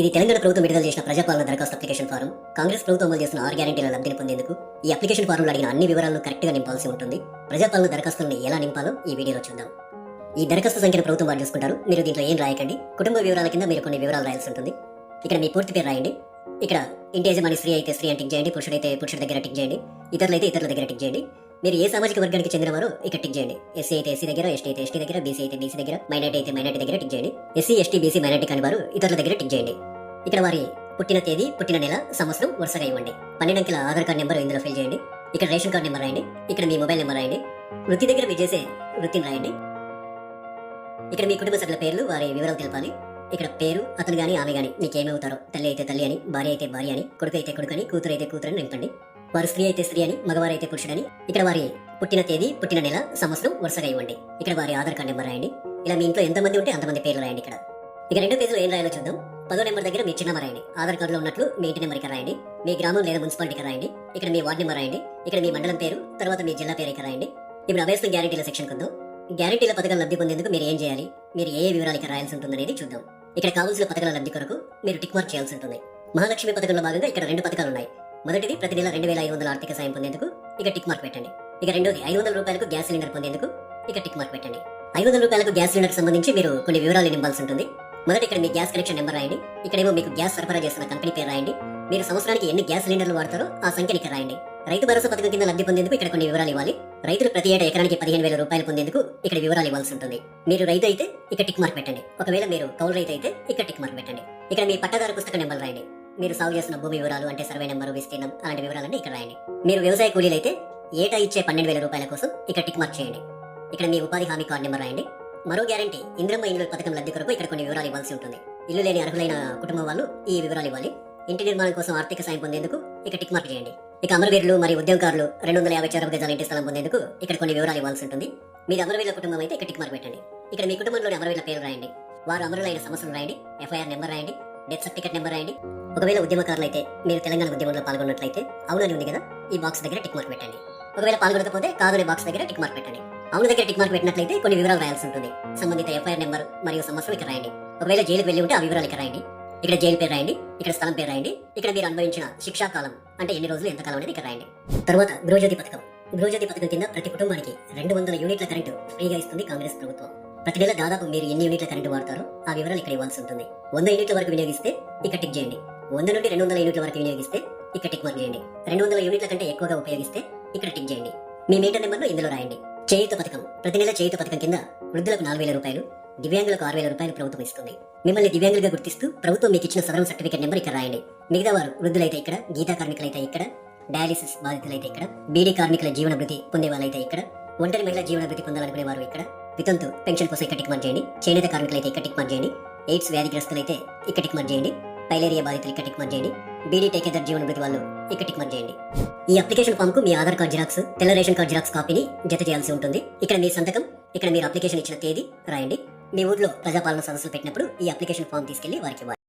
ఇది తెలంగాణ ప్రభుత్వం విడుదల చేసిన ప్రజాపాలన దరఖాస్తు అప్లికేషన్ ఫారం. కాంగ్రెస్ ప్రభుత్వం అమలు చేస్తున్న ఆరు గ్యారెంటీల లబ్ధిని పొందేందుకు ఈ అప్లికేషన్ ఫారంలో అడిగిన అన్ని వివరాలను కరెక్ట్గా నింపాల్సి ఉంటుంది. ప్రజాపాలన దరఖాస్తులను ఎలా నింపాలో ఈ వీడియోలో చూద్దాం. ఈ దరఖాస్తు సంఖ్యను ప్రభుత్వం వారు చూసుకుంటారు. మీరు దీంట్లో ఏం రాయకండి. కుటుంబ వివరాల కింద మీరు కొన్ని వివరాలు రాయాల్సి ఉంటుంది. ఇక్కడ మీ పూర్తి పేరు రాయండి. ఇక్కడ ఇంటి యజమాని స్త్రీ అయితే స్త్రీ అని టిక్ చేయండి. పురుషుడైతే పురుషుడి దగ్గర టిక్ చేయండి. ఇతరులైతే ఇతరుల దగ్గర టిక్ చేయండి. మీరు ఏ సామాజిక వర్గానికి చెందినవారో ఇక్కడ టిక్ చేయండి. ఎస్సీ అయితే ఎస్సీ దగ్గర ఎస్టీ అయితే ఎస్టీ దగ్గర బీసీ అయితే బీసీ దగ్గర మైనార్టీ అయితే మైనార్టీ దగ్గర టిక్ చేయండి. ఎస్సీ ఎస్టీ బీసీ మైనార్టీ కాని వారు ఇతరుల దగ్గర టిక్ చేయండి. ఇక్కడ వారి పుట్టిన తేదీ పుట్టిన నెల సంవత్సరం వరుసగా ఇవ్వండి. పన్నెండు అంకెల ఆధార్ కార్డ్ నెంబర్ ఇందులో ఫిల్ చేయండి. ఇక్కడ రేషన్ కార్డ్ నెంబర్ రాయండి. ఇక్కడ మీ మొబైల్ నెంబర్ రాయండి. వృత్తి దగ్గర మీరు చేసే వృత్తిని రాయండి. ఇక్కడ మీ కుటుంబ సభ్యుల పేర్లు వారి వివరాలు తెలపాలి. ఇక్కడ పేరు అతను గాని ఆమె గాని మీకేమవుతారో తల్లి అయితే తల్లి అని భార్య అయితే భార్య అని కొడుకు అయితే కొడుకు అని కూతురు అయితే కూతురు అని నింపండి. వారు స్త్రీ అయితే స్త్రీ అని మగవారు అయితే పురుషుడని ఇక్కడ వారి పుట్టిన తేదీ పుట్టిన నెల సంవత్సరం వరుసగా ఇవ్వండి. ఇక్కడ వారి ఆధార్ కార్డ్ నెంబర్ రాయండి. ఇలా మీ ఇంట్లో ఎంతమంది ఉంటే అంతమంది పేర్లు రాయండి ఇక్కడ. ఇక రెండో పేజీలో ఏం రాయాలో చూద్దాం. పదో నెంబర్ దగ్గర మీ చిన్న రాయండి. ఆధార్ కార్డులో ఉన్నట్లు మీ ఇంటి నెంబర్ ఇక్కడ రాయండి. మీ గ్రామం లేదా మున్సిపాలిటీకి రాయండి. ఇక్కడ మీ వార్డు నెంబర్ రాయండి. ఇక్కడ మీ మండలం పేరు తర్వాత మీ జిల్లా పేరు ఇక్కడ రాయండి. ఇప్పుడు అభ్యర్థం గ్యారెంటీల సెక్షన్ కొందాం గ్యారెంటీల పథకం లబ్ధి పొందేందుకు మీరు ఏం చేయాలి? మీరు ఏ వివరాలు ఇక్కడ రాయాల్సి ఉంటుందనేది చూద్దాం. ఇక్కడ కావాల్సిన పథకాల లబ్ధి కొరకు మీరు టిక్ మార్క్ చేయాల్సి ఉంటుంది. మహాలక్ష్మి పథకంలో భాగంగా ఇక్కడ రెండు పథకాలు ఉన్నాయి. మొదటిది ప్రతి నెల రెండు వేల ఐదు వందల ఆర్థిక సాయం పొందేందుకు ఇక టిక్ మార్క్ పెట్టండి. ఇక రెండోది ఐదు వందల రూపాయలకు గ్యాస్ సిలిండర్ పొందేందుకు ఇక టిక్ మార్క్ పెట్టండి. ఐదు వందల రూపాయలకు గ్యాస్ సిలిండర్ సంబంధించి మీరు కొన్ని వివరాలు నింపాల్సి ఉంటుంది. మొదట ఇక్కడ మీ గ్యాస్ కనెక్షన్ నెంబర్ రాయండి. ఇక్కడేమో మీకు గ్యాస్ సరఫరా చేస్తున్న కంపెనీ పేరు రాయండి. మీరు సంవత్సరానికి ఎన్ని గ్యాస్ సిలిండర్లు వాడతారో ఆ సంఖ్యను ఇక్కడ రాయండి. రైతు భరోసా పథకం కింద లబ్ధి పొందేందుకు ఇక్కడ కొన్ని వివరాలు ఇవ్వాలి. రైతులు ప్రతి ఏటా ఎకరానికి పదిహేను వేల రూపాయలు పొందేందుకు ఇక్కడ వివరాలు ఇవ్వాల్సి ఉంటుంది. మీరు రైతు అయితే ఇక్కడ టిక్ మార్క్ పెట్టండి. ఒకవేళ మీరు కౌలు రైతు అయితే ఇక్కడ టిక్ మార్క్ పెట్టండి. ఇక్కడ మీ పట్టాదారు పుస్తక నెంబర్ రాయండి. మీరు సాగు చేస్తున్న భూమి వివరాలు అంటే సర్వే నెంబరు విస్తీర్ణం అలాంటి వివరాలన్నీ ఇక్కడ రాయండి. మీరు వ్యవసాయ కూలీలు అయితే ఏటా ఇచ్చే పన్నెండు వేల రూపాయల కోసం ఇక్కడ టిక్ మార్క్ చేయండి. ఇక్కడ మీ ఉపాధి హామీ కార్డు నెంబర్ రాయండి. మరో గ్యారంటీ ఇంద్రమ్మ ఇండ్ల పథకం లబ్ధి కొరకు ఇక్కడ కొన్ని వివరాలు ఇవ్వాల్సి ఉంటుంది. ఇల్లు లేని అర్హులైన కుటుంబం వాళ్ళు ఈ వివరాలు ఇవ్వాలి. ఇంటి నిర్మాణం కోసం ఆర్థిక సాయం పొందేందుకు ఇక టిక్ మార్క్ చేయండి. ఇక అమరవీరులు మరియు ఉద్యోగకారులు రెండు వందల యాభై చదరపు గజాల ఇంటి స్థలం పొందేందుకు ఇక్కడ కొన్ని వివరాలు ఇవ్వాల్సి ఉంటుంది. మీరు అమరవీరుల కుటుంబం అయితే ఇక్కడ టిక్ మార్క్ పెట్టండి. ఇక్కడ మీ కుటుంబంలోని అమరవీరుల పేరు రాయండి. వారు అమరులైన సమస్యలు రాయండి. ఎఫ్ఐఆర్ నెంబర్ రాయండి. డెత్ సర్టిఫికెట్ నెంబర్ రాయండి. ఒకవేళ ఉద్యమకారులు అయితే మీరు తెలంగాణ ఉద్యమంలో పాల్గొన్నట్లయితే అవునని ఉంది కదా ఈ బాక్స్ దగ్గర టిక్ మార్క్ పెట్టండి. ఒకవేళ పాల్గొనకపోతే కాదనే బాక్స్ దగ్గర టిక్ మార్క్ పెట్టండి. అవును దగ్గర టిక్ మార్క్ పెట్టినట్లయితే కొన్ని వివరాలు రాయాల్సి ఉంటుంది. సంబంధిత ఎఫ్ఐఆర్ నెంబర్ మరియు సంవత్సరం ఇక్కడ రాయండి. ఒకవేళ జైలుకి వెళ్ళి ఉంటే ఆ వివరాలు ఇక్కడ రాయండి. ఇక్కడ జైలు పేరు రాయండి. ఇక్కడ స్థలం పేరు రాయండి. ఇక్కడ మీరు అనుభవించిన శిక్షా కాలం అంటే ఎన్ని రోజులు ఎంత కాలం అనేది ఇక్కడ రాయండి. తర్వాత గృహజ్యోతి పథకం. గృహజ్యోతి పథకం కింద ప్రతి కుటుంబానికి రెండు వందల యూనిట్ల కరెంటు ఫ్రీగా ఇస్తుంది కాంగ్రెస్ ప్రభుత్వం. ప్రతి నెల దాదాపు మీరు ఎన్ని యూనిట్ల కరెంటు వాడతారో ఆ వివరాలు ఇక్కడ ఇవ్వాల్సి ఉంటుంది. వంద యూనిట్ల వరకు వినియోగిస్తే ఇక్కడ టిక్ చేయండి. వంద నుండి రెండు వందల యూనిట్ల వరకు వినియోగిస్తే ఇక్కడ టిక్ మార్క్ చేయండి. రెండు వందల యూనిట్ల కంటే ఎక్కువగా ఉపయోగిస్తే ఇక్కడ టిక్ చేయండి. మీ మీటర్ నెంబర్ను ఇందులో రాయండి. చేయుత పథకం. ప్రతి నెల చేయుత పథకం కింద వృద్ధులకు నాలుగు వేల రూపాయలు దివ్యాంగులకు ఆరు వేల రూపాయలు ప్రభుత్వం ఇస్తుంది. మిమ్మల్ని దివ్యాంగులుగా గుర్తిస్తూ ప్రభుత్వం మీకు ఇచ్చిన సదరం సర్టిఫికేట్ నెంబర్ ఇక్కడ రాయండి. మిగతా వారు వృద్ధులైతే ఇక్కడ గీతా కార్మికులైతే ఇక్కడ డయాలిసిస్ బాధితులైతే ఇక్కడ బీడీ కార్మికుల జీవన భృతి పొందే వాళ్ళైతే ఇక్కడ ఒంటరి మహిళ జీవన భృతి పొందాలనుకునే వారు ఇక్కడ వితంతు పెన్షన్ కోసం ఇక్కడ టిక్ మార్క్ చేయండి. చేనేత కార్మికులైతే ఇక్కడ టిక్ మార్క్ చేయండి. ఎయిడ్స్ వ్యాధిగ్రస్తులైతే ఇక్కడ టిక్ మార్క్ చేయండి. పైలేరియా బాధితులు ఇక్కడ టిక్ మార్క్ చేయండి. బీడీ టేకేదర్ జీవన భృతి వాళ్ళు ఇక్కడ టిక్ మార్క్ చేయండి. ఈ అప్లికేషన్ ఫామ్కు మీ ఆధార్ కార్డ్ జిరాక్స్ తెల్ల రేషన్ కార్డ్ జిరాక్స్ కాపీని జత చేయాల్సి ఉంటుంది. ఇక్కడ మీ సంతకం ఇక్కడ మీరు అప్లికేషన్ ఇచ్చిన తేదీ రాయండి. మీ ఊర్లో ప్రజాపాలన సదస్సులు పెట్టినప్పుడు ఈ అప్లికేషన్ ఫామ్ తీసుకెళ్ళి వారికి ఇవ్వాలి.